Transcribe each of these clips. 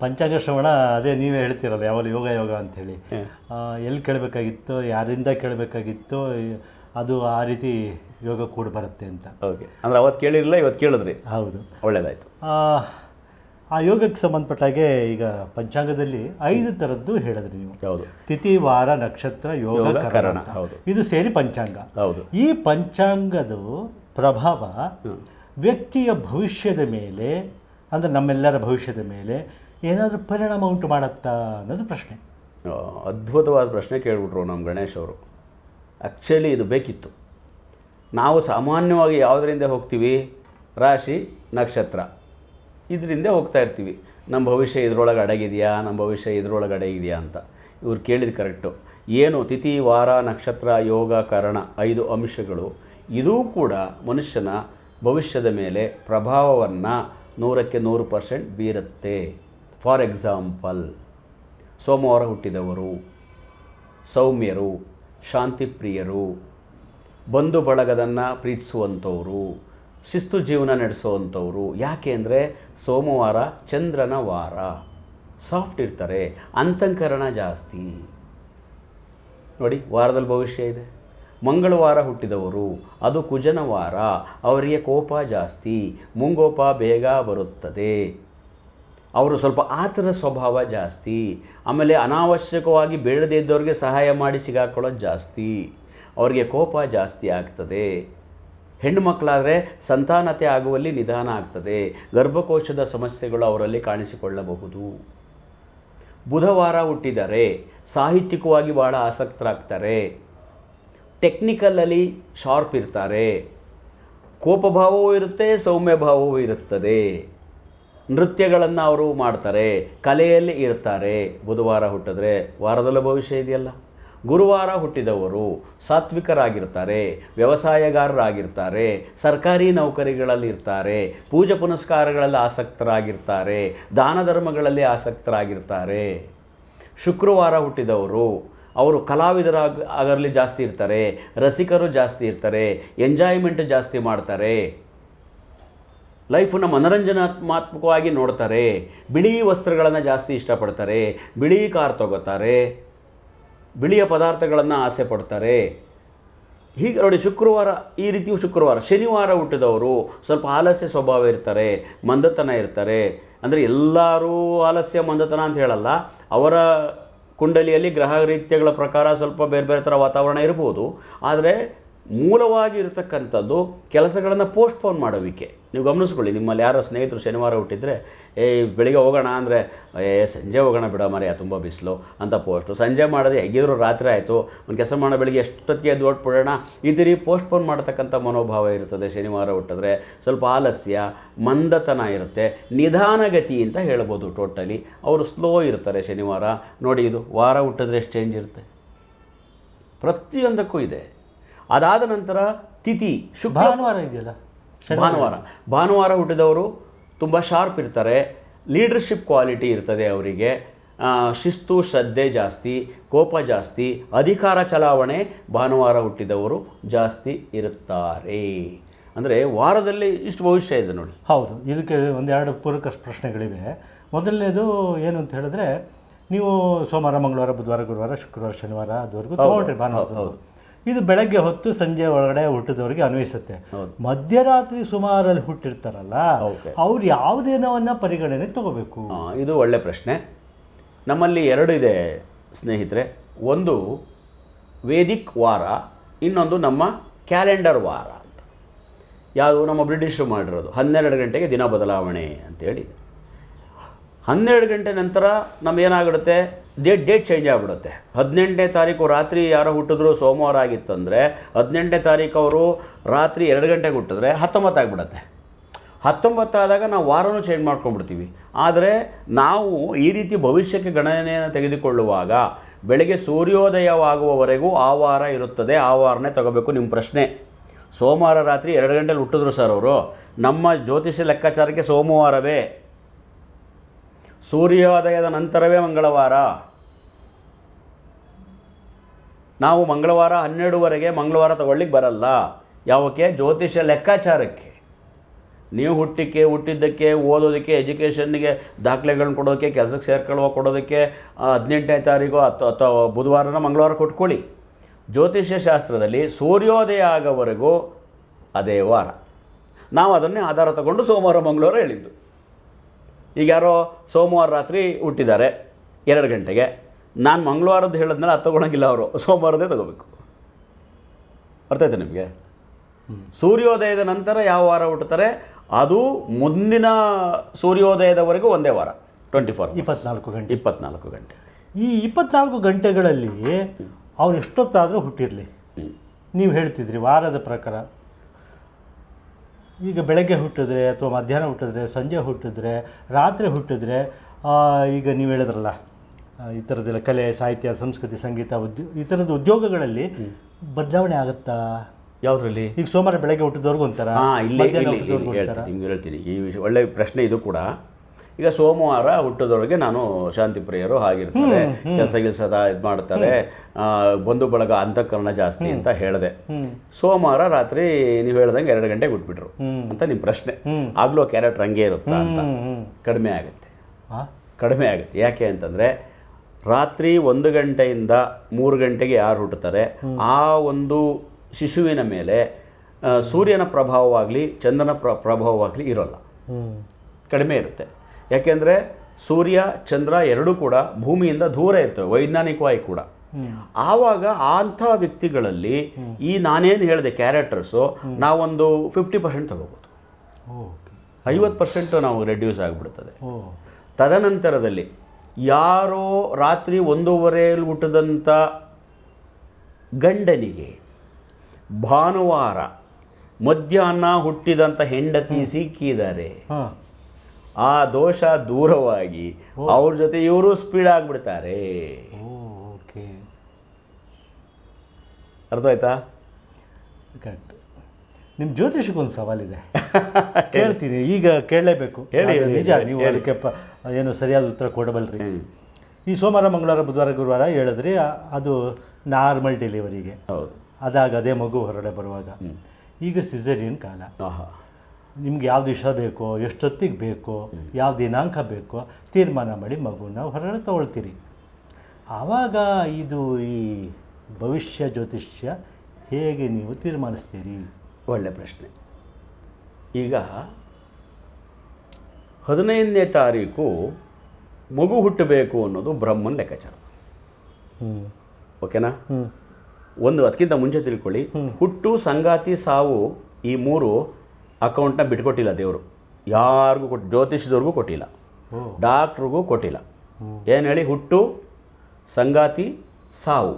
ಪಂಚಾಂಗ ಶ್ರವಣ ಅದೇ ನೀವೇ ಹೇಳ್ತಿರಲ್ಲ ಯಾವಾಗ ಯೋಗ ಯೋಗ ಅಂಥೇಳಿ. ಎಲ್ಲಿ ಕೇಳಬೇಕಾಗಿತ್ತು ಯಾರಿಂದ ಕೇಳಬೇಕಾಗಿತ್ತು ಅದು ಆ ರೀತಿ ಯೋಗ ಕೂಡ ಬರುತ್ತೆ ಅಂತ. ಓಕೆ. ಅಂದ್ರೆ ಅವತ್ತು ಕೇಳಿರಲಿಲ್ಲ ಇವತ್ತು ಕೇಳಿದ್ರಿ? ಹೌದು. ಒಳ್ಳೆಯದಾಯ್ತು ಆ, ಯೋಗಕ್ಕೆ ಸಂಬಂಧಪಟ್ಟ ಹಾಗೆ ಈಗ ಪಂಚಾಂಗದಲ್ಲಿ ಐದು ಥರದ್ದು ಹೇಳಿದ್ರಿ ನೀವು. ಹೌದು. ತಿಥಿ ವಾರ ನಕ್ಷತ್ರ ಯೋಗ ಕರಣ, ಹೌದು. ಇದು ಸೇರಿ ಪಂಚಾಂಗ. ಹೌದು. ಈ ಪಂಚಾಂಗದ ಪ್ರಭಾವ ವ್ಯಕ್ತಿಯ ಭವಿಷ್ಯದ ಮೇಲೆ ಅಂದರೆ ನಮ್ಮೆಲ್ಲರ ಭವಿಷ್ಯದ ಮೇಲೆ ಏನಾದರೂ ಪರಿಣಾಮ ಉಂಟು ಮಾಡುತ್ತಾ ಅನ್ನೋದು ಪ್ರಶ್ನೆ. ಅದ್ಭುತವಾದ ಪ್ರಶ್ನೆ ಕೇಳ್ಬಿಟ್ರು ನಮ್ಮ ಗಣೇಶ್ ಅವರು. ಆ್ಯಕ್ಚುಲಿ ಇದು ಬೇಕಿತ್ತು. ನಾವು ಸಾಮಾನ್ಯವಾಗಿ ಯಾವುದರಿಂದ ಹೋಗ್ತೀವಿ? ರಾಶಿ, ನಕ್ಷತ್ರ. ಇದರಿಂದ ಹೋಗ್ತಾ ಇರ್ತೀವಿ. ನಮ್ಮ ಭವಿಷ್ಯ ಇದರೊಳಗೆ ಅಡಗಿದೆಯಾ? ನಮ್ಮ ಭವಿಷ್ಯ ಇದರೊಳಗೆ ಅಡಗಿದೆಯಾ ಅಂತ. ಇವ್ರು ಕೇಳಿದ ಕರೆಕ್ಟು. ಏನು ತಿಥಿ, ವಾರ, ನಕ್ಷತ್ರ, ಯೋಗ, ಕರಣ ಐದು ಅಂಶಗಳು. ಇದೂ ಕೂಡ ಮನುಷ್ಯನ ಭವಿಷ್ಯದ ಮೇಲೆ ಪ್ರಭಾವವನ್ನು ನೂರಕ್ಕೆ ನೂರು ಪರ್ಸೆಂಟ್ ಬೀರುತ್ತೆ. ಫಾರ್ ಎಕ್ಸಾಂಪಲ್ ಸೋಮವಾರ ಹುಟ್ಟಿದವರು, ಸೌಮ್ಯರು, ಶಾಂತಿಪ್ರಿಯರು, ಬಂಧು ಬಳಗದನ್ನು ಪ್ರೀತಿಸುವಂಥವರು, ಶಿಸ್ತು ಜೀವನ ನಡೆಸುವಂಥವ್ರು. ಯಾಕೆ ಅಂದರೆ ಸೋಮವಾರ ಚಂದ್ರನ ವಾರ. ಸಾಫ್ಟ್ ಇರ್ತಾರೆ, ಅಂತಂಕರಣ ಜಾಸ್ತಿ. ನೋಡಿ, ವಾರದಲ್ಲಿ ಭವಿಷ್ಯ ಇದೆ. ಮಂಗಳವಾರ ಹುಟ್ಟಿದವರು, ಅದು ಕುಜನ ವಾರ. ಅವರಿಗೆ ಕೋಪ ಜಾಸ್ತಿ, ಮುಂಗೋಪ ಬೇಗ ಬರುತ್ತದೆ. ಅವರು ಸ್ವಲ್ಪ ಆತನ ಸ್ವಭಾವ ಜಾಸ್ತಿ. ಆಮೇಲೆ ಅನಾವಶ್ಯಕವಾಗಿ ಬೇಡದೇ ಇದ್ದವ್ರಿಗೆ ಸಹಾಯ ಮಾಡಿ ಸಿಗಾಕೊಳ್ಳೋದು ಜಾಸ್ತಿ. ಅವರಿಗೆ ಕೋಪ ಜಾಸ್ತಿ ಆಗ್ತದೆ. ಹೆಣ್ಣು ಮಕ್ಕಳಾದರೆ ಸಂತಾನತೆ ಆಗುವಲ್ಲಿ ನಿಧಾನ ಆಗ್ತದೆ. ಗರ್ಭಕೋಶದ ಸಮಸ್ಯೆಗಳು ಅವರಲ್ಲಿ ಕಾಣಿಸಿಕೊಳ್ಳಬಹುದು. ಬುಧವಾರ ಹುಟ್ಟಿದರೆ ಸಾಹಿತ್ಯಿಕವಾಗಿ ಭಾಳ ಆಸಕ್ತರಾಗ್ತಾರೆ. ಟೆಕ್ನಿಕಲಲ್ಲಿ ಶಾರ್ಪ್ ಇರ್ತಾರೆ. ಕೋಪಭಾವವೂ ಇರುತ್ತೆ ಸೌಮ್ಯ ಭಾವವೂ ಇರುತ್ತದೆ. ನೃತ್ಯಗಳನ್ನು ಅವರು ಮಾಡ್ತಾರೆ, ಕಲೆಯಲ್ಲಿ ಇರ್ತಾರೆ. ಬುಧವಾರ ಹುಟ್ಟಿದ್ರೆ ವಾರದಲ್ಲ ಭವಿಷ್ಯ ಇದೆಯಲ್ಲ? ಗುರುವಾರ ಹುಟ್ಟಿದವರು ಸಾತ್ವಿಕರಾಗಿರ್ತಾರೆ, ವ್ಯವಸಾಯಗಾರರಾಗಿರ್ತಾರೆ, ಸರ್ಕಾರಿ ನೌಕರಿಗಳಲ್ಲಿ ಇರ್ತಾರೆ, ಪೂಜೆ ಪುನಸ್ಕಾರಗಳಲ್ಲಿ ಆಸಕ್ತರಾಗಿರ್ತಾರೆ, ದಾನ ಧರ್ಮಗಳಲ್ಲಿ ಆಸಕ್ತರಾಗಿರ್ತಾರೆ. ಶುಕ್ರವಾರ ಹುಟ್ಟಿದವರು ಅವರು ಕಲಾವಿದರಾಗ ಆಗರಲ್ಲಿ ಜಾಸ್ತಿ ಇರ್ತಾರೆ, ರಸಿಕರು ಜಾಸ್ತಿ ಇರ್ತಾರೆ, ಎಂಜಾಯ್ಮೆಂಟ್ ಜಾಸ್ತಿ ಮಾಡ್ತಾರೆ. ಲೈಫನ್ನು ಮನರಂಜನಾತ್ಮಕವಾಗಿ ನೋಡ್ತಾರೆ. ಬಿಳಿ ವಸ್ತ್ರಗಳನ್ನು ಜಾಸ್ತಿ ಇಷ್ಟಪಡ್ತಾರೆ. ಬಿಳಿ ಕಾರ್ ತಗೋತಾರೆ. ಬಿಳಿಯ ಪದಾರ್ಥಗಳನ್ನು ಆಸೆ ಪಡ್ತಾರೆ. ಹೀಗೆ ನೋಡಿ ಶುಕ್ರವಾರ, ಈ ರೀತಿಯು ಶುಕ್ರವಾರ, ಶನಿವಾರ ಹುಟ್ಟಿದವರು ಸ್ವಲ್ಪ ಆಲಸ್ಯ ಸ್ವಭಾವ ಇರ್ತಾರೆ, ಮಂದತನ ಇರ್ತಾರೆ. ಅಂದರೆ ಎಲ್ಲರೂ ಆಲಸ್ಯ, ಮಂದತನ ಅಂತ ಹೇಳಲ್ಲ. ಅವರ ಕುಂಡಲಿಯಲ್ಲಿ ಗ್ರಹ ರೀತ್ಯಗಳ ಪ್ರಕಾರ ಸ್ವಲ್ಪ ಬೇರೆ ಬೇರೆ ಥರ ವಾತಾವರಣ ಇರ್ಬೋದು. ಆದರೆ ಮೂಲವಾಗಿ ಇರತಕ್ಕಂಥದ್ದು ಕೆಲಸಗಳನ್ನು ಪೋಸ್ಟ್ಪೋನ್ ಮಾಡೋವಿಕೆ ನೀವು ಗಮನಿಸ್ಕೊಳ್ಳಿ, ನಿಮ್ಮಲ್ಲಿ ಯಾರೋ ಸ್ನೇಹಿತರು ಶನಿವಾರ ಹುಟ್ಟಿದರೆ, ಏ, ಬೆಳಿಗ್ಗೆ ಹೋಗೋಣ ಅಂದರೆ, ಏ, ಸಂಜೆ ಹೋಗೋಣ ಬಿಡ ಮರೆಯ ತುಂಬ ಬಿಸಿಲು ಅಂತ ಪೋಸ್ಟು ಸಂಜೆ ಮಾಡಿದ್ರೆ ಹೇಗಿದ್ರು ರಾತ್ರಿ ಆಯಿತು, ಒಂದು ಕೆಲಸ ಮಾಡೋ, ಬೆಳಿಗ್ಗೆ ಎಷ್ಟೊತ್ತಿಗೆ ಎದ್ದು ಓಡ್ಬಿಡೋಣ ಈ ರೀತಿ ಪೋಸ್ಟ್ಪೋನ್ ಮಾಡತಕ್ಕಂಥ ಮನೋಭಾವ ಇರ್ತದೆ ಶನಿವಾರ ಹುಟ್ಟಿದ್ರೆ. ಸ್ವಲ್ಪ ಆಲಸ್ಯ, ಮಂದತನ ಇರುತ್ತೆ, ನಿಧಾನಗತಿ ಅಂತ ಹೇಳ್ಬೋದು ಟೋಟಲಿ ಅವರು ಸ್ಲೋ ಇರ್ತಾರೆ ಶನಿವಾರ. ನೋಡಿ, ಇದು ವಾರ ಹುಟ್ಟಿದ್ರೆ ಎಷ್ಟು ಚೇಂಜ್ ಇರುತ್ತೆ? ಪ್ರತಿಯೊಂದಕ್ಕೂ ಇದೆ. ಅದಾದ ನಂತರ ತಿಥಿ ಶುಭ ಭಾನುವಾರ ಇದೆಯಲ್ಲ? ಭಾನುವಾರ. ಭಾನುವಾರ ಹುಟ್ಟಿದವರು ತುಂಬ ಶಾರ್ಪ್ ಇರ್ತಾರೆ. ಲೀಡರ್ಶಿಪ್ ಕ್ವಾಲಿಟಿ ಇರ್ತದೆ ಅವರಿಗೆ. ಶಿಸ್ತು ಶ್ರದ್ಧೆ ಜಾಸ್ತಿ ಕೋಪ ಜಾಸ್ತಿ ಅಧಿಕಾರ ಚಲಾವಣೆ ಭಾನುವಾರ ಹುಟ್ಟಿದವರು ಜಾಸ್ತಿ ಇರುತ್ತಾರೆ. ಅಂದರೆ ವಾರದಲ್ಲಿ ಇಷ್ಟು ಭವಿಷ್ಯ ಇದೆ ನೋಡಿ. ಹೌದು. ಇದಕ್ಕೆ ಒಂದೆರಡು ಪೂರಕ ಪ್ರಶ್ನೆಗಳಿವೆ. ಮೊದಲನೇದು ಏನು ಅಂತ ಹೇಳಿದ್ರೆ ನೀವು ಸೋಮವಾರ ಮಂಗಳವಾರ ಬುಧವಾರ ಗುರುವಾರ ಶುಕ್ರವಾರ ಶನಿವಾರ ಅದುವರೆಗೂ ತಗೊಂಡ್ರಿ ಭಾನುವಾರ ಇದು ಬೆಳಗ್ಗೆ ಹೊತ್ತು ಸಂಜೆ ಒಳಗಡೆ ಹುಟ್ಟಿದವರಿಗೆ ಅನ್ವಯಿಸುತ್ತೆ. ಮಧ್ಯರಾತ್ರಿ ಸುಮಾರಲ್ಲಿ ಹುಟ್ಟಿರ್ತಾರಲ್ಲ. ಅವ್ರು ಯಾವುದೇನವನ್ನ ಪರಿಗಣನೆಗೆ ತಗೋಬೇಕು. ಇದು ಒಳ್ಳೆ ಪ್ರಶ್ನೆ. ನಮ್ಮಲ್ಲಿ ಎರಡು ಇದೆ ಸ್ನೇಹಿತರೆ. ಒಂದು ವೇದಿಕ್ ವಾರ ಇನ್ನೊಂದು ನಮ್ಮ ಕ್ಯಾಲೆಂಡರ್ ವಾರ ಅಂತ. ಯಾವುದು? ನಮ್ಮ ಬ್ರಿಟಿಷರು ಮಾಡಿರೋದು. ಹನ್ನೆರಡು ಗಂಟೆಗೆ ದಿನ ಬದಲಾವಣೆ ಅಂತೇಳಿ. ಹನ್ನೆರಡು ಗಂಟೆ ನಂತರ ನಮಗೇನಾಗಿಡುತ್ತೆ ಡೇಟ್ ಡೇಟ್ ಚೇಂಜ್ ಆಗಿಬಿಡುತ್ತೆ. ಹದಿನೆಂಟನೇ ತಾರೀಕು ರಾತ್ರಿ ಯಾರೋ ಹುಟ್ಟಿದ್ರು, ಸೋಮವಾರ ಆಗಿತ್ತಂದರೆ, ಹದಿನೆಂಟನೇ ತಾರೀಕು ಅವರು ರಾತ್ರಿ ಎರಡು ಗಂಟೆಗೆ ಹುಟ್ಟಿದ್ರೆ ಹತ್ತೊಂಬತ್ತು ಆಗಿಬಿಡುತ್ತೆ. ಹತ್ತೊಂಬತ್ತಾದಾಗ ನಾವು ವಾರನೂ ಚೇಂಜ್ ಮಾಡ್ಕೊಂಡ್ಬಿಡ್ತೀವಿ. ಆದರೆ ನಾವು ಈ ರೀತಿ ಭವಿಷ್ಯಕ್ಕೆ ಗಣನೆಯನ್ನು ತೆಗೆದುಕೊಳ್ಳುವಾಗ ಬೆಳಗ್ಗೆ ಸೂರ್ಯೋದಯವಾಗುವವರೆಗೂ ಆ ವಾರ ಇರುತ್ತದೆ. ಆ ವಾರನೇ ತಗೋಬೇಕು ನಿಮ್ಮ ಪ್ರಶ್ನೆ. ಸೋಮವಾರ ರಾತ್ರಿ ಎರಡು ಗಂಟೆಲಿ ಹುಟ್ಟಿದ್ರು ಸರ್ ಅವರು. ನಮ್ಮ ಜ್ಯೋತಿಷ್ಯ ಲೆಕ್ಕಾಚಾರಕ್ಕೆ ಸೋಮವಾರವೇ. ಸೂರ್ಯೋದಯದ ನಂತರವೇ ಮಂಗಳವಾರ. ನಾವು ಮಂಗಳವಾರ ಹನ್ನೆರಡುವರೆಗೆ ಮಂಗಳವಾರ ತಗೊಳ್ಳಿಕ್ಕೆ ಬರಲ್ಲ. ಯಾವಕ್ಕೆ? ಜ್ಯೋತಿಷ್ಯ ಲೆಕ್ಕಾಚಾರಕ್ಕೆ. ನೀವು ಹುಟ್ಟಿಕ್ಕೆ ಹುಟ್ಟಿದ್ದಕ್ಕೆ, ಓದೋದಕ್ಕೆ ಎಜುಕೇಷನ್ಗೆ ದಾಖಲೆಗಳನ್ನ ಕೊಡೋದಕ್ಕೆ, ಕೆಲಸಕ್ಕೆ ಸೇರ್ಕೊಳ್ಳುವ ಕೊಡೋದಕ್ಕೆ ಹದಿನೆಂಟನೇ ತಾರೀಕು ಅಥವಾ ಅಥವಾ ಬುಧವಾರನ ಮಂಗಳವಾರ ಕೊಟ್ಕೊಳ್ಳಿ. ಜ್ಯೋತಿಷ್ಯ ಶಾಸ್ತ್ರದಲ್ಲಿ ಸೂರ್ಯೋದಯ ಆಗೋವರೆಗೂ ಅದೇ ವಾರ. ನಾವು ಅದನ್ನೇ ಆಧಾರ ತಗೊಂಡು ಸೋಮವಾರ, ಮಂಗಳವಾರ ಹೇಳಿದ್ದು. ಈಗ ಯಾರೋ ಸೋಮವಾರ ರಾತ್ರಿ ಹುಟ್ಟಿದ್ದಾರೆ ಎರಡು ಗಂಟೆಗೆ. ನಾನು ಮಂಗಳವಾರದ್ದು ಹೇಳಿದ್ಮೇಲೆ ಅದು ತೊಗೊಳಂಗಿಲ್ಲ ಅವರು. ಸೋಮವಾರದೇ ತಗೋಬೇಕು. ಬರ್ತೈತೆ ನಿಮಗೆ? ಸೂರ್ಯೋದಯದ ನಂತರ ಯಾವ ವಾರ ಹುಟ್ಟುತ್ತಾರೆ? ಅದು ಮುಂದಿನ ಸೂರ್ಯೋದಯದವರೆಗೂ ಒಂದೇ ವಾರ ಟ್ವೆಂಟಿ ಫೋರ್ ಇಪ್ಪತ್ನಾಲ್ಕು ಗಂಟೆ. ಇಪ್ಪತ್ನಾಲ್ಕು ಗಂಟೆ. ಈ ಇಪ್ಪತ್ನಾಲ್ಕು ಗಂಟೆಗಳಲ್ಲಿ ಅವನು ಎಷ್ಟೊತ್ತಾದರೂ ಹುಟ್ಟಿರಲಿ. ನೀವು ಹೇಳ್ತಿದ್ರಿ ವಾರದ ಪ್ರಕಾರ. ಈಗ ಬೆಳಗ್ಗೆ ಹುಟ್ಟಿದ್ರೆ ಅಥವಾ ಮಧ್ಯಾಹ್ನ ಹುಟ್ಟಿದ್ರೆ ಸಂಜೆ ಹುಟ್ಟಿದ್ರೆ ರಾತ್ರಿ ಹುಟ್ಟಿದ್ರೆ ಆ, ಈಗ ನೀವು ಹೇಳಿದ್ರಲ್ಲ ಈ ಥರದ್ದೆಲ್ಲ ಕಲೆ ಸಾಹಿತ್ಯ ಸಂಸ್ಕೃತಿ ಸಂಗೀತ ಉದ್ಯೋ ಈ ಥರದ ಉದ್ಯೋಗಗಳಲ್ಲಿ ಬದಲಾವಣೆ ಆಗುತ್ತಾ? ಯಾವುದ್ರಲ್ಲಿ? ಈಗ ಸೋಮವಾರ ಬೆಳಗ್ಗೆ ಹುಟ್ಟಿದವ್ರಿಗೂ ಒಂಥರ ಹಾಂ ಇಲ್ಲಿ ನಿಮ್ಗೆ ಹೇಳ್ತೀನಿ. ಈ ವಿಷಯ ಒಳ್ಳೆ ಪ್ರಶ್ನೆ ಇದು ಕೂಡ. ಈಗ ಸೋಮವಾರ ಹುಟ್ಟದೊಳಗೆ ನಾನು ಶಾಂತಿ ಪ್ರಿಯರು ಹಾಗಿರ್ತಾರೆ. ಕೆಲಸ ಕೆಲಸ ಇದು ಮಾಡ್ತಾರೆ. ಬಂಧು ಬಳಗ ಅಂತಃಕರಣ ಜಾಸ್ತಿ ಅಂತ ಹೇಳಿದೆ. ಸೋಮವಾರ ರಾತ್ರಿ ನೀವು ಹೇಳ್ದಂಗೆ ಎರಡು ಗಂಟೆಗೆ ಬಿಟ್ಬಿಟ್ರು ಅಂತ ನಿಮ್ಮ ಪ್ರಶ್ನೆ. ಆಗ್ಲೂ ಕ್ಯಾರೆಕ್ಟರ್ ಹಂಗೆ ಇರುತ್ತಾ ಅಂತ. ಕಡಿಮೆ ಆಗುತ್ತೆ. ಕಡಿಮೆ ಆಗುತ್ತೆ. ಯಾಕೆ ಅಂತಂದರೆ ರಾತ್ರಿ ಒಂದು ಗಂಟೆಯಿಂದ ಮೂರು ಗಂಟೆಗೆ ಯಾರು ಹುಟ್ಟುತ್ತಾರೆ? ಆ ಒಂದು ಶಿಶುವಿನ ಮೇಲೆ ಸೂರ್ಯನ ಪ್ರಭಾವವಾಗಲಿ ಚಂದ್ರನ ಪ್ರ ಪ್ರಭಾವವಾಗಲಿ ಇರೋಲ್ಲ. ಕಡಿಮೆ ಇರುತ್ತೆ. ಯಾಕೆಂದರೆ ಸೂರ್ಯ ಚಂದ್ರ ಎರಡೂ ಕೂಡ ಭೂಮಿಯಿಂದ ದೂರ ಇರ್ತವೆ ವೈಜ್ಞಾನಿಕವಾಗಿ ಕೂಡ. ಆವಾಗ ಅಂಥ ವ್ಯಕ್ತಿಗಳಲ್ಲಿ ಈ ನಾನೇನು ಹೇಳಿದೆ ಕ್ಯಾರೆಕ್ಟರ್ಸು ನಾವೊಂದು ಫಿಫ್ಟಿ ಪರ್ಸೆಂಟ್ ತಗೋಬೋದು. ಐವತ್ತು ಪರ್ಸೆಂಟ್ ನಾವು ರೆಡ್ಯೂಸ್ ಆಗಿಬಿಡ್ತದೆ ತದನಂತರದಲ್ಲಿ ಯಾರೋ ರಾತ್ರಿ ಒಂದೂವರೆಯಲ್ಲಿ ಹುಟ್ಟಿದಂಥ ಗಂಡನಿಗೆ ಭಾನುವಾರ ಮಧ್ಯಾಹ್ನ ಹುಟ್ಟಿದಂಥ ಹೆಂಡತಿ ಸಿಕ್ಕಿದ್ದಾರೆ ಆ ದೋಷ ದೂರವಾಗಿ ಅವ್ರ ಜೊತೆ ಇವರು ಸ್ಪೀಡ್ ಆಗಿಬಿಡ್ತಾರೆ. ಅರ್ಥ ಆಯ್ತಾ ಕರೆಕ್ಟ್ ನಿಮ್ಮ ಜ್ಯೋತಿಷಕ್ಕೊಂದು ಸವಾಲಿದೆ. ಕೇಳ್ತೀನಿ ಈಗ ಕೇಳಲೇಬೇಕು. ಹೇಳಿ, ನಿಜ ನೀವು ಅದಕ್ಕೆ ಏನು ಸರಿಯಾದ ಉತ್ತರ ಕೊಡಬಲ್ರಿ. ಈ ಸೋಮವಾರ ಮಂಗಳವಾರ ಬುಧವಾರ ಗುರುವಾರ ಹೇಳಿದ್ರಿ ಅದು ನಾರ್ಮಲ್ ಡೆಲಿವರಿಗೆ ಹೌದು. ಅದಾಗ ಅದೇ ಮಗು ಹೊರಡೆ ಬರುವಾಗ. ಈಗ ಸಿಸರಿಯನ್ ಕಾಲ. ಆಹಾ. ನಿಮ್ಗೆ ಯಾವ ದಿವಸ ಬೇಕೋ ಎಷ್ಟೊತ್ತಿಗೆ ಬೇಕೋ ಯಾವ ದಿನಾಂಕ ಬೇಕೋ ತೀರ್ಮಾನ ಮಾಡಿ ಮಗುನ ಹೊರಗಡೆ ತಗೊಳ್ತೀರಿ. ಆವಾಗ ಇದು ಈ ಭವಿಷ್ಯ ಜ್ಯೋತಿಷ್ಯ ಹೇಗೆ ನೀವು ತೀರ್ಮಾನಿಸ್ತೀರಿ? ಒಳ್ಳೆ ಪ್ರಶ್ನೆ. ಈಗ ಹದಿನೈದನೇ ತಾರೀಕು ಮಗು ಹುಟ್ಟಬೇಕು ಅನ್ನೋದು ಬ್ರಹ್ಮನ್ ಲೆಕ್ಕಾಚಾರ. ಓಕೆನಾ? ಒಂದು ಅದಕ್ಕಿಂತ ಮುಂಚೆ ತಿಳ್ಕೊಳ್ಳಿ. ಹುಟ್ಟು ಸಂಗಾತಿ ಸಾವು ಈ ಮೂರು ಅಕೌಂಟ್ನ ಬಿಟ್ಕೊಟ್ಟಿಲ್ಲ ದೇವರು. ಯಾರಿಗೂ ಕೊಟ್ಟು ಜ್ಯೋತಿಷದವ್ರಿಗೂ ಕೊಟ್ಟಿಲ್ಲ. ಡಾಕ್ಟ್ರಿಗೂ ಕೊಟ್ಟಿಲ್ಲ. ಏನು ಹೇಳಿ? ಹುಟ್ಟು ಸಂಗಾತಿ ಸಾವು.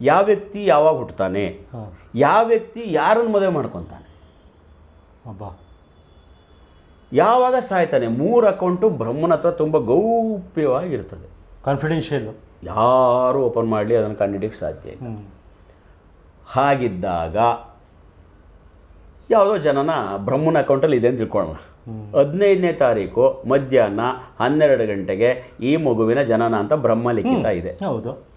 ಯಾವ ವ್ಯಕ್ತಿ ಯಾವಾಗ ಹುಟ್ಟುತ್ತಾನೆ ಯಾವ ವ್ಯಕ್ತಿ ಯಾರನ್ನು ಮದುವೆ ಮಾಡ್ಕೊತಾನೆ? ಯಾವಾಗ ಸಾಯ್ತಾನೆ? ಮೂರು ಅಕೌಂಟು ಬ್ರಹ್ಮನ ಹತ್ರ ತುಂಬ ಗೌಪ್ಯವಾಗಿರ್ತದೆ. ಕಾನ್ಫಿಡೆನ್ಷಿಯಲ್ ಯಾರು ಓಪನ್ ಮಾಡಲಿ ಅದನ್ನು ಕಂಡುಹಿಡಿಯಕ್ಕೆ ಸಾಧ್ಯ ಇಲ್ಲ. ಹಾಗಿದ್ದಾಗ ಯಾವುದೋ ಜನನ ಬ್ರಹ್ಮನ ಅಕೌಂಟಲ್ಲಿ ಇದೆ ಅಂತ ತಿಳ್ಕೊಳ್ಳೋಣ. ಹದಿನೈದನೇ ತಾರೀಕು ಮಧ್ಯಾಹ್ನ ಹನ್ನೆರಡು ಗಂಟೆಗೆ ಈ ಮಗುವಿನ ಜನನ ಅಂತ ಬ್ರಹ್ಮ ಲಿಖಿತ ಇದೆ. ಹೌದು.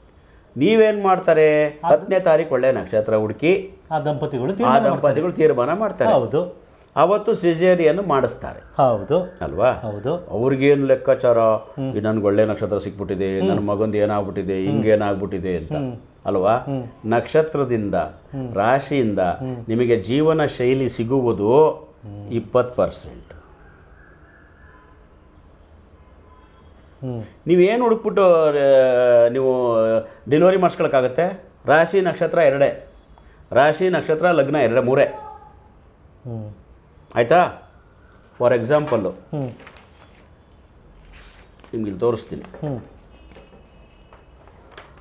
ನೀವೇನು ಮಾಡ್ತಾರೆ? ಹತ್ತನೇ ತಾರೀಕು ಒಳ್ಳೆ ನಕ್ಷತ್ರ ಹುಡುಕಿ ಆ ದಂಪತಿಗಳು ಆ. ದಂಪತಿಗಳು ತೀರ್ಮಾನ ಮಾಡ್ತಾರೆ. ಹೌದು. ಅವತ್ತು ಸಿಜೇರಿಯನ್ನು ಮಾಡಿಸ್ತಾರೆ. ಹೌದು. ಅಲ್ವಾ? ಹೌದು. ಅವ್ರಿಗೇನು ಲೆಕ್ಕಾಚಾರ? ನನ್ಗೆ ಒಳ್ಳೆ ನಕ್ಷತ್ರ ಸಿಕ್ಬಿಟ್ಟಿದೆ ನನ್ನ ಮಗಂದು ಏನಾಗ್ಬಿಟ್ಟಿದೆ ಹಿಂಗೇನಾಗ್ಬಿಟ್ಟಿದೆ ಅಂತ. ಅಲ್ವಾ? ನಕ್ಷತ್ರದಿಂದ ರಾಶಿಯಿಂದ ನಿಮಗೆ ಜೀವನ ಶೈಲಿ ಸಿಗುವುದು ಇಪ್ಪತ್ತು ಪರ್ಸೆಂಟ್. ನೀವೇನು ಹುಡುಕ್ಬಿಟ್ಟು ನೀವು ಡೆಲಿವರಿ ಮಾಡಿಸ್ಕೊಳಕ್ಕಾಗತ್ತೆ? ರಾಶಿ ನಕ್ಷತ್ರ ಎರಡೇ. ರಾಶಿ ನಕ್ಷತ್ರ ಲಗ್ನ ಎರಡೇ ಮೂರೇ. ಆಯಿತಾ? ಫಾರ್ ಎಕ್ಸಾಂಪಲ್ಲು ನಿಮ್ಗೆ ಇಲ್ಲಿ ತೋರಿಸ್ತೀನಿ.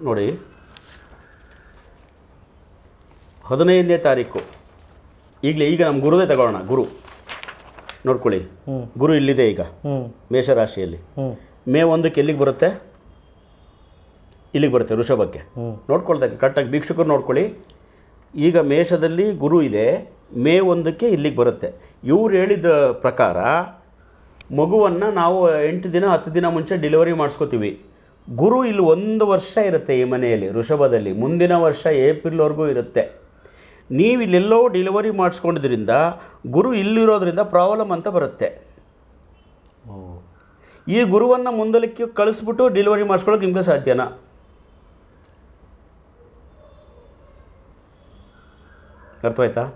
ನೋಡಿ ಹದಿನೈದನೇ ತಾರೀಕು. ಈಗಲೇ ಈಗ ನಮ್ಮ ಗುರುದೇ ತಗೊಳ್ಳೋಣ ಗುರು. ನೋಡ್ಕೊಳ್ಳಿ. ಗುರು ಇಲ್ಲಿದೆ ಈಗ. ಮೇಷರಾಶಿಯಲ್ಲಿ. ಮೇ ಒಂದಕ್ಕೆ ಎಲ್ಲಿಗೆ ಬರುತ್ತೆ? ಇಲ್ಲಿಗೆ ಬರುತ್ತೆ ಋಷಭಕ್ಕೆ. ನೋಡ್ಕೊಳ್ತಕ್ಕೆ ಕರೆಕ್ಟಾಗಿ ಭೀಕ್ಷುಕರು ನೋಡ್ಕೊಳ್ಳಿ. ಈಗ ಮೇಷದಲ್ಲಿ ಗುರು ಇದೆ ಮೇ ಒಂದಕ್ಕೆ ಇಲ್ಲಿಗೆ ಬರುತ್ತೆ. ಇವ್ರು ಹೇಳಿದ ಪ್ರಕಾರ ಮಗುವನ್ನು ನಾವು ಎಂಟು ದಿನ ಹತ್ತು ದಿನ ಮುಂಚೆ ಡೆಲಿವರಿ ಮಾಡಿಸ್ಕೋತೀವಿ. ಗುರು ಇಲ್ಲಿ ಒಂದು ವರ್ಷ ಇರುತ್ತೆ ಈ ಮನೆಯಲ್ಲಿ ಋಷಭದಲ್ಲಿ. ಮುಂದಿನ ವರ್ಷ ಏಪ್ರಿಲ್ವರೆಗೂ ಇರುತ್ತೆ. ನೀವು ಇಲ್ಲೆಲ್ಲೋ ಡೆಲಿವರಿ ಮಾಡಿಸ್ಕೊಂಡಿದ್ರಿಂದ ಗುರು ಇಲ್ಲಿರೋದ್ರಿಂದ ಪ್ರಾಬ್ಲಮ್ ಅಂತ ಬರುತ್ತೆ. ಈ ಗುರುವನ್ನು ಮುಂದಲಕ್ಕೆ ಕಳಿಸ್ಬಿಟ್ಟು ಡೆಲಿವರಿ ಮಾಡಿಸ್ಕೊಳ್ಳೋಕೆ ನಿಮಗೆ ಸಾಧ್ಯನಾ? ಅರ್ಥವಾಯ್ತಾ?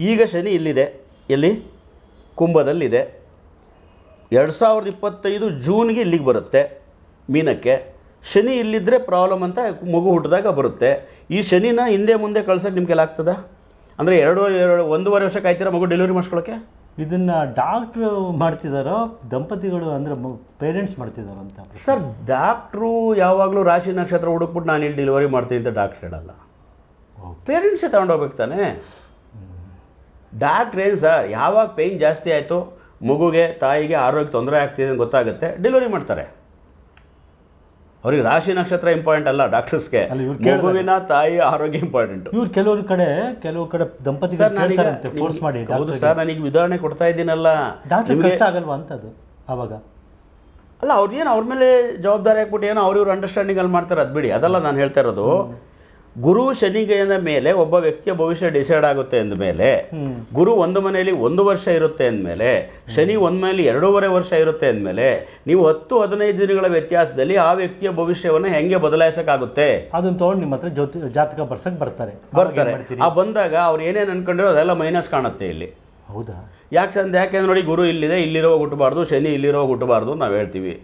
ಈಗ ಶನಿ ಇಲ್ಲಿದೆ ಎಲ್ಲಿ? ಕುಂಭದಲ್ಲಿದೆ. ಎರಡು ಸಾವಿರದ ಇಪ್ಪತ್ತೈದು ಜೂನ್ಗೆ ಇಲ್ಲಿಗೆ ಬರುತ್ತೆ. ಮೀನಕ್ಕೆ. ಶನಿ ಇಲ್ಲಿದ್ದರೆ ಪ್ರಾಬ್ಲಮ್ ಅಂತ ಮಗು ಹುಟ್ಟಿದಾಗ ಬರುತ್ತೆ. ಈ ಶನಿನ ಹಿಂದೆ ಮುಂದೆ ಕಳ್ಸೋಕೆ ನಿಮ್ಗೆ ಆಗ್ತದೆ? ಅಂದರೆ ಎರಡು ಎರಡು ಒಂದೂವರೆ ವರ್ಷ ಕಾಯ್ತೀರಾ ಮಗು ಡೆಲಿವರಿ ಮಾಡಿಸ್ಕೊಳ್ಳೋಕ್ಕೆ ಇದನ್ನು ಡಾಕ್ಟ್ರು ಮಾಡ್ತಿದ್ದಾರೋ ದಂಪತಿಗಳು ಅಂದರೆ ಪೇರೆಂಟ್ಸ್ ಮಾಡ್ತಿದ್ದಾರೋ ಅಂತ ಸರ್ ಡಾಕ್ಟ್ರು ಯಾವಾಗಲೂ ರಾಶಿ ನಕ್ಷತ್ರ ಹುಡುಕ್ಬಿಟ್ಟು ನಾನು ಇಲ್ಲಿ ಡೆಲಿವರಿ ಮಾಡ್ತೀನಿ ಅಂತ ಡಾಕ್ಟ್ರ್ ಹೇಳಲ್ಲ. ಪೇರೆಂಟ್ಸೇ ತಗೊಂಡೋಗ್ಬೇಕು ತಾನೇ? ಡಾಕ್ಟ್ರ್ ಏನು ಸರ್ ಯಾವಾಗ ಪೇಯ್ನ್ ಜಾಸ್ತಿ ಆಯಿತು ಮಗುಗೆ ತಾಯಿಗೆ ಆರೋಗ್ಯ ತೊಂದರೆ ಆಗ್ತಿದೆ ಅಂತ ಗೊತ್ತಾಗುತ್ತೆ ಡೆಲಿವರಿ ಮಾಡ್ತಾರೆ. ಅವ್ರಿಗೆ ರಾಶಿ ನಕ್ಷತ್ರ ಇಂಪಾರ್ಟೆಂಟ್ ಅಲ್ಲ ಡಾಕ್ಟರ್ಸ್ಗೆ ಮಗುವಿನ ತಾಯಿ ಆರೋಗ್ಯ ಇಂಪಾರ್ಟೆಂಟ್ ಇವ್ರು ಕೆಲವ್ರ ಕಡೆ ಕೆಲವು ಕಡೆ ದಂಪತಿ ಫೋರ್ಸ್ ಮಾಡಿ ಹೌದು ಸರ್ ನನಗೆ ಉದಾಹರಣೆ ಕೊಡ್ತಾ ಇದ್ದೀನಲ್ಲ. ಕಷ್ಟ ಆಗಲ್ವಾ ಅಂತದು ಅವಾಗ? ಅಲ್ಲ ಅವ್ರೇನು ಅವ್ರ ಮೇಲೆ ಜವಾಬ್ದಾರಿ ಹಾಕ್ಬಿಟ್ಟು ಏನೋ ಅವ್ರ ಇವ್ರ ಅಂಡರ್ಸ್ಟ್ಯಾಂಡಿಂಗ್ ಅಲ್ಲಿ ಮಾಡ್ತಾರೆ ಅದು ಬಿಡಿ. ಅದಲ್ಲ ನಾನು ಹೇಳ್ತಾ ಇರೋದು. ಗುರು ಶನಿಗೆಯನ ಮೇಲೆ ಒಬ್ಬ ವ್ಯಕ್ತಿಯ ಭವಿಷ್ಯ ಡಿಸೈಡ್ ಆಗುತ್ತೆ ಅಂದಮೇಲೆ. ಗುರು ಒಂದು ಮನೆಯಲ್ಲಿ ಒಂದು ವರ್ಷ ಇರುತ್ತೆ ಅಂದಮೇಲೆ ಶನಿ ಒಂದು ಮನೆಯಲ್ಲಿ ಎರಡೂವರೆ ವರ್ಷ ಇರುತ್ತೆ ಅಂದಮೇಲೆ ನೀವು ಹತ್ತು ಹದಿನೈದು ದಿನಗಳ ವ್ಯತ್ಯಾಸದಲ್ಲಿ ಆ ವ್ಯಕ್ತಿಯ ಭವಿಷ್ಯವನ್ನು ಹೆಂಗೆ ಬದಲಾಯಿಸೋಕ್ಕಾಗುತ್ತೆ? ಅದನ್ನ ತೊಗೊಂಡು ನಿಮ್ಮ ಹತ್ರ ಜ್ಯೋತಿ ಜಾತಕ ಬರ್ಸಕ್ಕೆ ಬರ್ತಾರೆ. ಬರ್ತಾರೆ? ಆ ಬಂದಾಗ ಅವ್ರು ಏನೇನು ಅನ್ಕೊಂಡಿರೋ ಅದೆಲ್ಲ ಮೈನಸ್ ಕಾಣುತ್ತೆ ಇಲ್ಲಿ. ಹೌದಾ? ಯಾಕೆ ಚಂದ ಯಾಕೆಂದ್ರೆ ನೋಡಿ ಗುರು ಇಲ್ಲಿದೆ ಇಲ್ಲಿರೋ ಹುಟ್ಟಬಾರ್ದು ಶನಿ ಇಲ್ಲಿರೋ ಹುಟ್ಟಬಾರ್ದು ನಾವು ಹೇಳ್ತೀವಿ.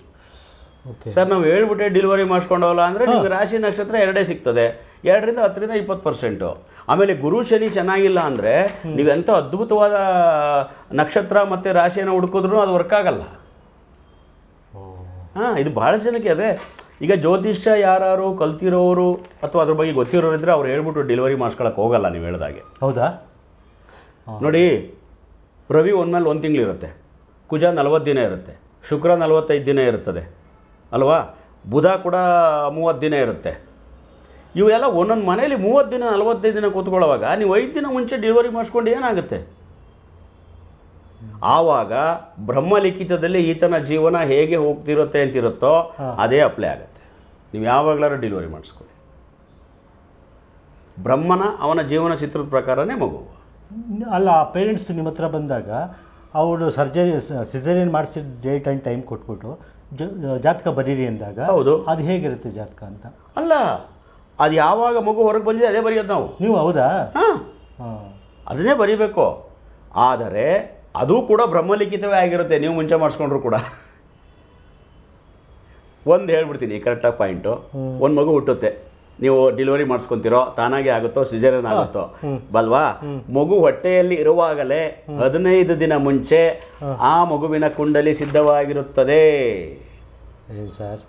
ಸರ್ ನಾವು ಹೇಳ್ಬಿಟ್ಟೆ ಡೆಲಿವರಿ ಮಾಡಿಸ್ಕೊಂಡವಲ್ಲ ಅಂದರೆ ನಿಮ್ಗೆ ರಾಶಿ ನಕ್ಷತ್ರ ಎರಡೇ ಸಿಗ್ತದೆ. ಎರಡರಿಂದ ಹತ್ತರಿಂದ ಇಪ್ಪತ್ತು ಪರ್ಸೆಂಟು ಆಮೇಲೆ ಗುರು ಶನಿ ಚೆನ್ನಾಗಿಲ್ಲ ಅಂದರೆ ನೀವೆಂಥ ಅದ್ಭುತವಾದ ನಕ್ಷತ್ರ ಮತ್ತು ರಾಶಿಯನ್ನು ಹುಡುಕಿದ್ರು ಅದು ವರ್ಕ್ ಆಗಲ್ಲ. ಹಾಂ ಇದು ಭಾಳ ಜನಕ್ಕೆ ಅದೇ. ಈಗ ಜ್ಯೋತಿಷ್ಯ ಯಾರು ಕಲ್ತಿರೋರು ಅಥವಾ ಅದ್ರ ಬಗ್ಗೆ ಗೊತ್ತಿರೋರು ಇದ್ದರೆ ಅವ್ರು ಹೇಳ್ಬಿಟ್ಟು ಡೆಲಿವರಿ ಮಾಡ್ಸ್ಕೊಳಕ್ಕೆ ಹೋಗಲ್ಲ ನೀವು ಹೇಳ್ದಾಗೆ. ಹೌದಾ? ನೋಡಿ ರವಿ ಒಂದ್ಮೇಲೆ ಒಂದು ತಿಂಗಳಿರುತ್ತೆ ಕುಜ ನಲವತ್ತು ದಿನ ಇರುತ್ತೆ. ಶುಕ್ರ ನಲವತ್ತೈದು ದಿನ ಇರುತ್ತದೆ ಅಲ್ವಾ? ಬುಧ ಕೂಡ ಮೂವತ್ತು ದಿನ ಇರುತ್ತೆ. ಇವೆಲ್ಲ ಒಂದೊಂದು ಮನೇಲಿ ಮೂವತ್ತು ದಿನ ನಲವತ್ತೈದು ದಿನ ಕೂತ್ಕೊಳ್ಳೋವಾಗ ನೀವು ಐದು ದಿನ ಮುಂಚೆ ಡೆಲಿವರಿ ಮಾಡಿಸ್ಕೊಂಡು ಏನಾಗುತ್ತೆ? ಆವಾಗ ಬ್ರಹ್ಮಲಿಖಿತದಲ್ಲಿ ಈತನ ಜೀವನ ಹೇಗೆ ಹೋಗ್ತಿರುತ್ತೆ ಅಂತಿರುತ್ತೋ ಅದೇ ಅಪ್ಲೈ ಆಗುತ್ತೆ. ನೀವು ಯಾವಾಗಲಾರು ಡೆಲಿವರಿ ಮಾಡಿಸ್ಕೊಳ್ಳಿ. ಬ್ರಹ್ಮನ ಅವನ ಜೀವನ ಚಿತ್ರದ ಪ್ರಕಾರನೇ ಮಗು. ಅಲ್ಲ ಆ ಪೇರೆಂಟ್ಸ್ ನಿಮ್ಮ ಹತ್ರ ಬಂದಾಗ ಅವರು ಸರ್ಜರಿ ಸಿಸೇರಿಯನ್ ಮಾಡಿಸಿದ ಡೇಟ್ ಆ್ಯಂಡ್ ಟೈಮ್ ಕೊಟ್ಬಿಟ್ಟು ಜಾತಕ ಬರೀರಿ ಅಂದಾಗ ಹೌದು. ಅದು ಹೇಗಿರುತ್ತೆ ಜಾತಕ ಅಂತ? ಅಲ್ಲ ಅದು ಯಾವಾಗ ಮಗು ಹೊರಗೆ ಬಂದಿದೆ ಅದೇ ಬರೆಯೋದು ನಾವು. ನೀವು ಹೌದಾ? ಹಾಂ. ಅದನ್ನೇ ಬರೀಬೇಕು. ಆದರೆ ಅದು ಕೂಡ ಬ್ರಹ್ಮಲಿಖಿತವೇ ಆಗಿರುತ್ತೆ. ನೀವು ಮುಂಚೆ ಮಾಡಿಸ್ಕೊಂಡ್ರು ಕೂಡ. ಒಂದು ಹೇಳ್ಬಿಡ್ತೀನಿ ಕರೆಕ್ಟಾಗಿ ಪಾಯಿಂಟು ಒಂದು ಮಗು ಹುಟ್ಟುತ್ತೆ. ನೀವು ಡೆಲಿವರಿ ಮಾಡಿಸ್ಕೊಂತೀರೋ ತಾನಾಗೆ ಆಗುತ್ತೋ ಸಿಜೇರಿಯನ್ ಆಗುತ್ತೋ. ಬಲ್ವಾ? ಮಗು ಹೊಟ್ಟೆಯಲ್ಲಿ ಇರುವಾಗಲೇ ಹದಿನೈದು ದಿನ ಮುಂಚೆ ಆ ಮಗುವಿನ ಕುಂಡಲಿ ಸಿದ್ಧವಾಗಿರುತ್ತದೆ. ಸರ್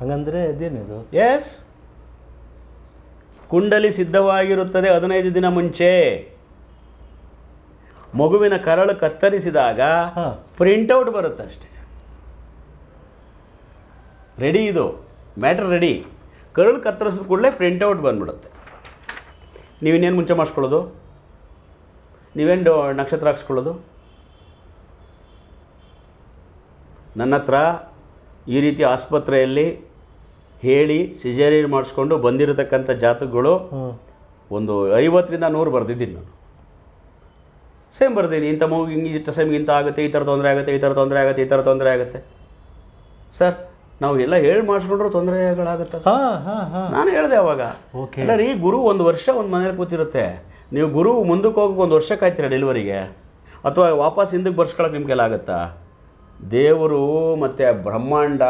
ಹಾಗಂದ್ರೆ ಅದೇನಿದು? ಎಸ್ ಕುಂಡಲಿ ಸಿದ್ಧವಾಗಿರುತ್ತದೆ ಹದಿನೈದು ದಿನ ಮುಂಚೆ. ಮಗುವಿನ ಕರಳು ಕತ್ತರಿಸಿದಾಗ ಪ್ರಿಂಟ್ ಪ್ರಿಂಟೌಟ್ ಬರುತ್ತೆ ಅಷ್ಟೇ. ರೆಡಿ ಇದು? ಮ್ಯಾಟ್ರ್ ರೆಡಿ ಕರಳು ಕತ್ತರಿಸಿದ ಕೂಡಲೇ ಪ್ರಿಂಟೌಟ್ ಬಂದ್ಬಿಡುತ್ತೆ. ನೀವಿನ್ನೇನು ಮುಂಚೆ ಮಾಡಿಸ್ಕೊಳ್ಳೋದು? ನೀವೇನು ನಕ್ಷತ್ರ ಹಾಕ್ಸ್ಕೊಳ್ಳೋದು? ನನ್ನ ಹತ್ರ ಈ ರೀತಿ ಆಸ್ಪತ್ರೆಯಲ್ಲಿ ಹೇಳಿ ಸಿಜರಿ ಮಾಡಿಸ್ಕೊಂಡು ಬಂದಿರತಕ್ಕಂಥ ಜಾತಕಗಳು ಒಂದು ಐವತ್ತರಿಂದ ನೂರು ಬರೆದಿದ್ದೀನಿ ನಾನು. ಸೇಮ್ ಬರ್ದೀನಿ ಇಂಥ ಮೂವಿ ಹಿಂಗೆ ಇಷ್ಟ ಸೇಮ್ ಇಂಥ ಆಗುತ್ತೆ ಈ ಥರ ತೊಂದರೆ ಆಗುತ್ತೆ ಈ ಥರ ತೊಂದರೆ ಆಗುತ್ತೆ ಈ ಥರ ತೊಂದರೆ ಆಗುತ್ತೆ. ಸರ್ ನಾವು ಎಲ್ಲ ಹೇಳಿ ಮಾಡಿಸ್ಕೊಂಡ್ರು ತೊಂದರೆಗಳಾಗುತ್ತೆ ಹಾಂ ಹಾಂ ಹಾಂ. ನಾನು ಹೇಳಿದೆ ಅವಾಗ. ಓಕೆ ಸರ್ ಈ ಗುರು ಒಂದು ವರ್ಷ ಒಂದು ಮನೇಲಿ ಕೂತಿರುತ್ತೆ. ನೀವು ಗುರು ಮುಂದಕ್ಕೆ ಹೋಗಿ ಒಂದು ವರ್ಷ ಕಾಯ್ತೀರಾ ಡೆಲಿವರಿಗೆ ಅಥವಾ ವಾಪಸ್ ಹಿಂದಕ್ಕೆ ಬರ್ಸ್ಕೊಳಕ್ಕೆ ನಿಮ್ಗೆಲ್ಲ ಆಗುತ್ತಾ? ದೇವರು ಮತ್ತು ಬ್ರಹ್ಮಾಂಡ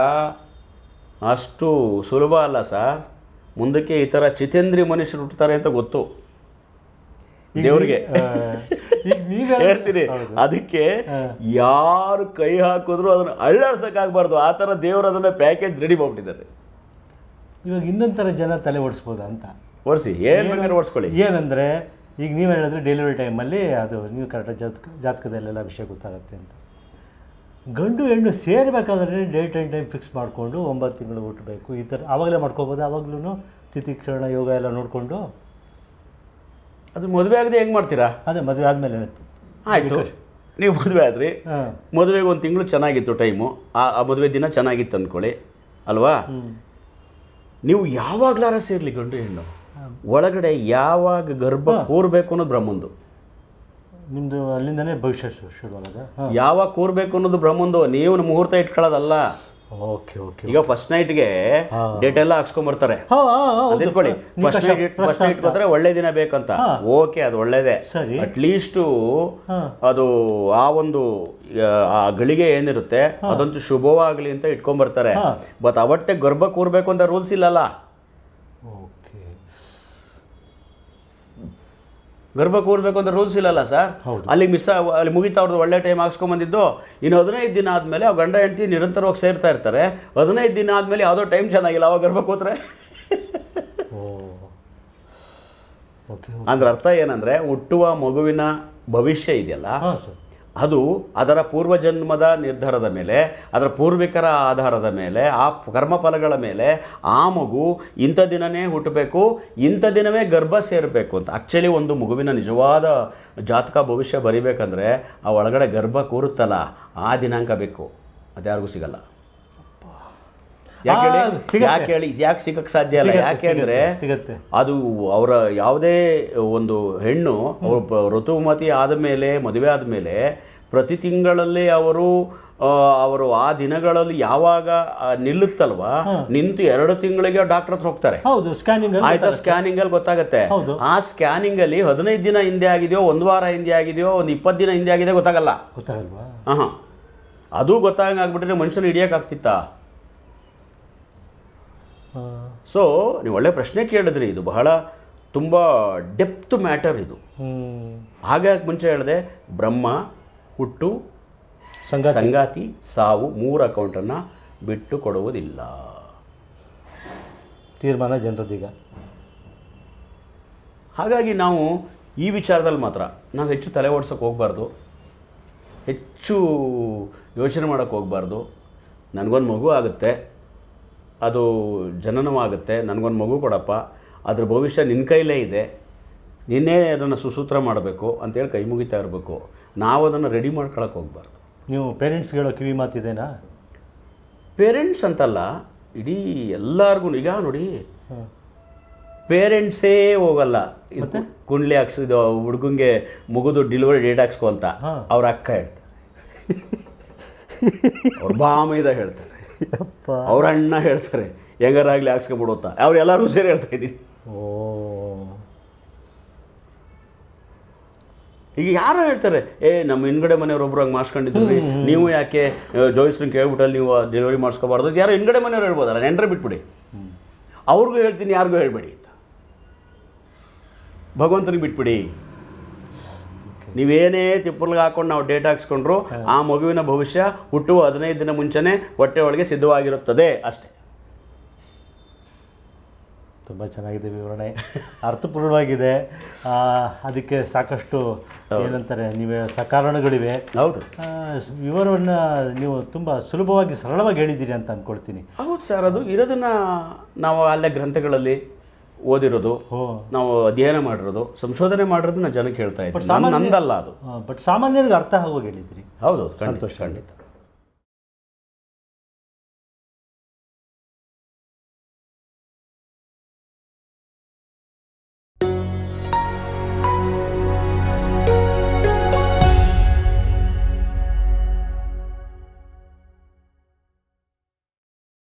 ಅಷ್ಟು ಸುಲಭ ಅಲ್ಲ ಸರ್. ಮುಂದಕ್ಕೆ ಈ ಥರ ಚಿತೇಂದ್ರಿ ಮನುಷ್ಯರು ಹುಟ್ಟುತ್ತಾರೆ ಅಂತ ಗೊತ್ತು. ದೇವ್ರಿಗೆ. ನೀವು ಹೇಳ್ತೀರಿ ಹೇಳ್ತೀನಿ. ಅದಕ್ಕೆ ಯಾರು ಕೈ ಹಾಕಿದ್ರು ಅದನ್ನು ಅಳ್ಳಾಡ್ಸೋಕ್ಕಾಗಬಾರ್ದು. ಆ ಥರ ದೇವರು ಅದನ್ನು ಪ್ಯಾಕೇಜ್ ರೆಡಿ ಮಾಡ್ಬಿಟ್ಟಿದ್ದಾರೆ. ಇವಾಗ ಇನ್ನೊಂಥರ ಥರ ಜನ ತಲೆ ಓಡಿಸ್ಬೋದಾ ಅಂತ? ಓಡಿಸಿ ಏನು ಬೇಕಾದ್ರೆ ಓಡಿಸ್ಕೊಳ್ಳಿ. ಏನಂದರೆ ಈಗ ನೀವು ಹೇಳಿದ್ರೆ ಡೆಲಿವರಿ ಟೈಮಲ್ಲಿ ಅದು ನೀವು ಕರೆಕ್ಟಾಗಿ ಜಾತಕ ಜಾತಕದಲ್ಲೆಲ್ಲ ವಿಷಯ ಗೊತ್ತಾಗುತ್ತೆ ಅಂತ. ಗಂಡು ಹೆಣ್ಣು ಸೇರಬೇಕಾದ್ರೆ ಡೇಟ್ ಆ್ಯಂಡ್ ಟೈಮ್ ಫಿಕ್ಸ್ ಮಾಡಿಕೊಂಡು ಒಂಬತ್ತು ತಿಂಗಳು ಹುಟ್ಟಬೇಕು ಈ ಥರ ಆವಾಗಲೇ ಮಾಡ್ಕೋಬೋದು ಆವಾಗಲೂ ತಿಥಿ ಕ್ಷಣ ಯೋಗ ಎಲ್ಲ ನೋಡಿಕೊಂಡು. ಅದು ಮದುವೆ ಆಗದೆ ಹೆಂಗೆ ಮಾಡ್ತೀರಾ? ಅದೇ ಮದುವೆ ಆದಮೇಲೆ. ಆಯಿತು. ನೀವು ಮದುವೆ ಆದ್ರಿ. ಮದುವೆಗೆ ಒಂದು ತಿಂಗಳು ಚೆನ್ನಾಗಿತ್ತು ಟೈಮು. ಆ ಆ ಮದುವೆ ದಿನ ಚೆನ್ನಾಗಿತ್ತು ಅಂದ್ಕೊಳ್ಳಿ ಅಲ್ವಾ? ನೀವು ಯಾವಾಗಲಾರ ಸೇರಲಿ ಗಂಡು ಹೆಣ್ಣು. ಒಳಗಡೆ ಯಾವಾಗ ಗರ್ಭ ಕೂರ್ಬೇಕು ಅನ್ನೋದು ಬ್ರಹ್ಮಂದು. ನಿಮ್ಮದು ಅಲ್ಲಿಂದನೇ ಭವಿಷ್ಯ ಯಾವಾಗ ಕೂರ್ಬೇಕು ಅನ್ನೋದು ಬ್ರಹ್ಮಂದು ನೀವು ಮುಹೂರ್ತ ಇಟ್ಕೊಳ್ಳೋದಲ್ಲ. ಓಕೆ ಓಕೆ ಈಗ ಫಸ್ಟ್ ನೈಟ್ಗೆ ಡೇಟ್ ಎಲ್ಲ ಹಾಕ್ಸ್ಕೊಂಡ್ಬರ್ತಾರೆ. ತಿಳ್ಕೊಳ್ಳಿ ಫಸ್ಟ್ ನೈಟ್ ಫಸ್ಟ್ ನೈಟ್ ಬಂದ್ರೆ ಒಳ್ಳೆ ದಿನ ಬೇಕಂತ. ಓಕೆ ಅದು ಒಳ್ಳೇದೇ. ಅಟ್ ಅಟ್ಲೀಸ್ಟು ಅದು ಆ ಒಂದು ಆ, ಗಳಿಗೆ ಏನಿರುತ್ತೆ ಅದಂತೂ ಶುಭವಾಗಲಿ ಅಂತ ಇಟ್ಕೊಂಡ್ಬರ್ತಾರೆ. ಬಟ್ ಅವಟ್ಟೆ ಗರ್ಭ ಕೂರ್ಬೇಕು ಅಂತ ರೂಲ್ಸ್ ಇಲ್ಲಲ್ಲ ಓಕೆ ಗರ್ಭ ಹೋಗ್ಬೇಕು ಅಂತ ರೂಲ್ಸ್ ಇಲ್ಲಲ್ಲ ಸರ್ ಅಲ್ಲಿ ಮಿಸ್ ಅಲ್ಲಿ ಮುಗಿತಾ ಅವ್ರದ್ದು ಒಳ್ಳೆ ಟೈಮ್ ಹಾಕ್ಸ್ಕೊಂಬಂದಿದ್ದು ಇನ್ನು ಹದಿನೈದು ದಿನ ಆದಮೇಲೆ ಆ ಗಂಡ ಹೆಂಡತಿ ನಿರಂತರವಾಗಿ ಸೇರ್ತಾ ಇರ್ತಾರೆ. ಹದಿನೈದು ದಿನ ಆದಮೇಲೆ ಯಾವುದೋ ಟೈಮ್ ಚೆನ್ನಾಗಿಲ್ಲ ಅವಾಗ ಗರ್ಭ ಕೂತ್ರೆ ಅಂದ್ರೆ ಅರ್ಥ ಏನಂದ್ರೆ ಹುಟ್ಟುವ ಮಗುವಿನ ಭವಿಷ್ಯ ಇದೆಯಲ್ಲ? ಅದು ಅದರ ಪೂರ್ವಜನ್ಮದ ನಿರ್ಧಾರದ ಮೇಲೆ, ಅದರ ಪೂರ್ವಿಕರ ಆಧಾರದ ಮೇಲೆ, ಆ ಕರ್ಮಫಲಗಳ ಮೇಲೆ ಆ ಮಗು ಇಂಥ ದಿನವೇ ಹುಟ್ಟಬೇಕು, ಇಂಥ ದಿನವೇ ಗರ್ಭ ಸೇರಬೇಕು ಅಂತ. ಆ್ಯಕ್ಚುಲಿ ಒಂದು ಮಗುವಿನ ನಿಜವಾದ ಜಾತಕ ಭವಿಷ್ಯ ಬರಿಬೇಕಂದ್ರೆ ಆ ಒಳಗಡೆ ಗರ್ಭ ಕೂರುತ್ತಲ್ಲ, ಆ ದಿನಾಂಕ ಬೇಕು. ಅದ್ಯಾರಿಗೂ ಸಿಗಲ್ಲ. ಯಾಕೆ ಹೇಳಿ? ಯಾಕೆ ಸಿಗಕ್ಕೆ ಸಾಧ್ಯ ಇಲ್ಲ? ಯಾಕೆ ಅಂದರೆ ಸಿಗತ್ತೆ. ಅದು ಅವರ ಯಾವುದೇ ಒಂದು ಹೆಣ್ಣು ಅವರು ಋತುಮತಿ ಆದ ಮೇಲೆ ಮದುವೆ ಆದ ಮೇಲೆ ಪ್ರತಿ ತಿಂಗಳಲ್ಲಿ ಅವರು ಅವರು ಆ ದಿನಗಳಲ್ಲಿ ಯಾವಾಗ ನಿಲ್ಲುತ್ತಲ್ವಾ? ನಿಂತು ಎರಡು ತಿಂಗಳಿಗೆ ಡಾಕ್ಟರ್ ಹತ್ರ ಹೋಗ್ತಾರೆ. ಹೌದು ಸ್ಕ್ಯಾನಿಂಗ್ ಆಯ್ತಾ? ಸ್ಕ್ಯಾನಿಂಗ್ ಅಲ್ಲಿ ಗೊತ್ತಾಗುತ್ತೆ. ಆ ಸ್ಕ್ಯಾನಿಂಗ್ ಅಲ್ಲಿ ಹದಿನೈದು ದಿನ ಹಿಂದೆ ಆಗಿದೆಯೋ ಒಂದು ವಾರ ಹಿಂದೆ ಆಗಿದೆಯೋ ಒಂದು ಇಪ್ಪತ್ತು ದಿನ ಹಿಂದೆ ಆಗಿದೆ ಗೊತ್ತಾಗಲ್ಲ. ಗೊತ್ತಾಗಲ್ವಾ? ಹಾಂ ಅದು ಗೊತ್ತಾಗಂಗೆ ಆಗ್ಬಿಟ್ರೆ ಮನುಷ್ಯನ ಹಿಡಿಯೋಕ್ಕಾಗ್ತಿತ್ತಾ ಸೊ ನೀವು ಒಳ್ಳೆ ಪ್ರಶ್ನೆ ಕೇಳಿದ್ರಿ. ಇದು ಬಹಳ ತುಂಬ ಡೆಪ್ತ್ ಮ್ಯಾಟರ್ ಇದು. ಹಾಗೆ ಹಾಗಾಗಿ ಮುಂಚೆ ಹೇಳಿದೆ? ಬ್ರಹ್ಮ ಹುಟ್ಟು ಸಂಗಾತಿ. ಸಾವು ಮೂರು ಅಕೌಂಟನ್ನು ಬಿಟ್ಟು ಕೊಡುವುದಿಲ್ಲ. ತೀರ್ಮಾನ ಜನರದೀಗ. ಹಾಗಾಗಿ ನಾವು ಈ ವಿಚಾರದಲ್ಲಿ ಮಾತ್ರ ನಾವು ಹೆಚ್ಚು ತಲೆ ಓಡಿಸೋಕೆ ಹೋಗಬಾರ್ದು. ಹೆಚ್ಚು ಯೋಚನೆ ಮಾಡೋಕ್ಕೆ ಹೋಗಬಾರ್ದು. ನನಗೊಂದು ಮಗು ಆಗುತ್ತೆ. ಅದು ಜನನವಾಗುತ್ತೆ. ನನಗೊಂದು ಮಗು ಕೊಡಪ್ಪ. ಅದ್ರ ಭವಿಷ್ಯ ನಿನ್ನ ಕೈಲೇ ಇದೆ. ನಿನ್ನೇ ಅದನ್ನು ಸುಸೂತ್ರ ಮಾಡಬೇಕು ಅಂತೇಳಿ ಕೈ ಮುಗಿತಾ ಇರಬೇಕು. ನಾವು ಅದನ್ನು ರೆಡಿ ಮಾಡ್ಕೊಳಕ್ಕೆ ಹೋಗ್ಬಾರ್ದು. ನೀವು ಪೇರೆಂಟ್ಸ್ ಹೇಳೋ ಕಿವಿ ಮಾತಿದೇನಾ ಪೇರೆಂಟ್ಸ್ ಅಂತಲ್ಲ ಇಡೀ ಎಲ್ಲರಿಗೂ ಈಗ ನೋಡಿ ಪೇರೆಂಟ್ಸೇ ಹೋಗಲ್ಲ. ಇದು ಕುಂಡ್ಲಿ ಹಾಕ್ಸಿದ ಹುಡುಗಂಗೆ ಮುಗಿದು ಡೆಲಿವರಿ ಡೇಟ್ ಹಾಕ್ಸ್ಕೊ ಅಂತ. ಅವ್ರ ಅಕ್ಕ ಹೇಳ್ತಾರೆ. ಅವ್ರ ಬಾಮೈದ ಹೇಳ್ತಾರೆ. ಅವ್ರ ಅಣ್ಣ ಹೇಳ್ತಾರೆ ಹೆಂಗಾರಾಗ್ಲಿ ಹಾಕ್ಸ್ಕೊಬಿಡುತ್ತ ಅವ್ರು ಎಲ್ಲರೂ ಸೇರಿ ಹೇಳ್ತಾ ಇದ್ದೀನಿ. ಓ. ಈಗ ಯಾರೋ ಹೇಳ್ತಾರೆ ಏ ನಮ್ಮ ಹಿಂದ್ಗಡೆ ಮನೆಯವ್ರು ಒಬ್ರು ಹಂಗೆ ಮಾಡ್ಸ್ಕೊಂಡಿದ್ರಿ. ನೀವು ಯಾಕೆ ಜೋಯಿಸ್ನ ಕೇಳ್ಬಿಟ್ಟಲ್ಲಿ ನೀವು ಡೆಲಿವರಿ ಮಾಡಿಸ್ಕೋಬಾರ್ದು ಯಾರು ಯಾರೋ ಹಿಂದ್ಗಡೆ ಮನೆಯವ್ರು ಹೇಳ್ಬೋದಲ್ಲ ನೆಂಟ್ರೆ ಬಿಟ್ಬಿಡಿ. ಅವ್ರಿಗೂ ಹೇಳ್ತೀನಿ ಯಾರಿಗೂ ಹೇಳ್ಬೇಡಿ ಅಂತ. ಭಗವಂತನಿಗೆ ಬಿಟ್ಬಿಡಿ. ನೀವೇನೇ ತಿಪ್ಪಲ್ಗೆ ಹಾಕೊಂಡು ನಾವು ಡೇಟ್ ಹಾಕ್ಸ್ಕೊಂಡ್ರು ಆ ಮಗುವಿನ ಭವಿಷ್ಯ ಹುಟ್ಟುವ ಹದಿನೈದು ದಿನ ಮುಂಚೆನೇ ಹೊಟ್ಟೆ ಒಳಗೆ ಸಿದ್ಧವಾಗಿರುತ್ತದೆ. ಅಷ್ಟೇ. ತುಂಬ ಚೆನ್ನಾಗಿದೆ ವಿವರಣೆ. ಅರ್ಥಪೂರ್ಣವಾಗಿದೆ. ಅದಕ್ಕೆ ಸಾಕಷ್ಟು ಏನಂತಾರೆ ನೀವೇ ಸಕಾರಣಗಳಿವೆ ಹೌದು. ವಿವರವನ್ನು ನೀವು ತುಂಬ ಸುಲಭವಾಗಿ ಸರಳವಾಗಿ ಹೇಳಿದ್ದೀರಿ ಅಂತ ಅಂದ್ಕೊಳ್ತೀನಿ ಹೌದು ಸರ್ ಅದು ಇರೋದನ್ನು ನಾವು ಅಲ್ಲೇ ಗ್ರಂಥಗಳಲ್ಲಿ ಓದಿರೋದು ನಾವು ಅಧ್ಯಯನ ಮಾಡಿರೋದು ಸಂಶೋಧನೆ ಮಾಡಿರೋದು ನಾನು ಜನಕ್ಕೆ ಹೇಳ್ತಾ ಇದ್ದೀನಿ ನಂದಲ್ಲ ಅದು. ಬಟ್ ಸಾಮಾನ್ಯರಿಗೆ ಅರ್ಥ ಆಗುವಾಗ ಹೇಳಿದ್ರಿ. ಹೌದು ಖಂಡಿತ ಖಂಡಿತ.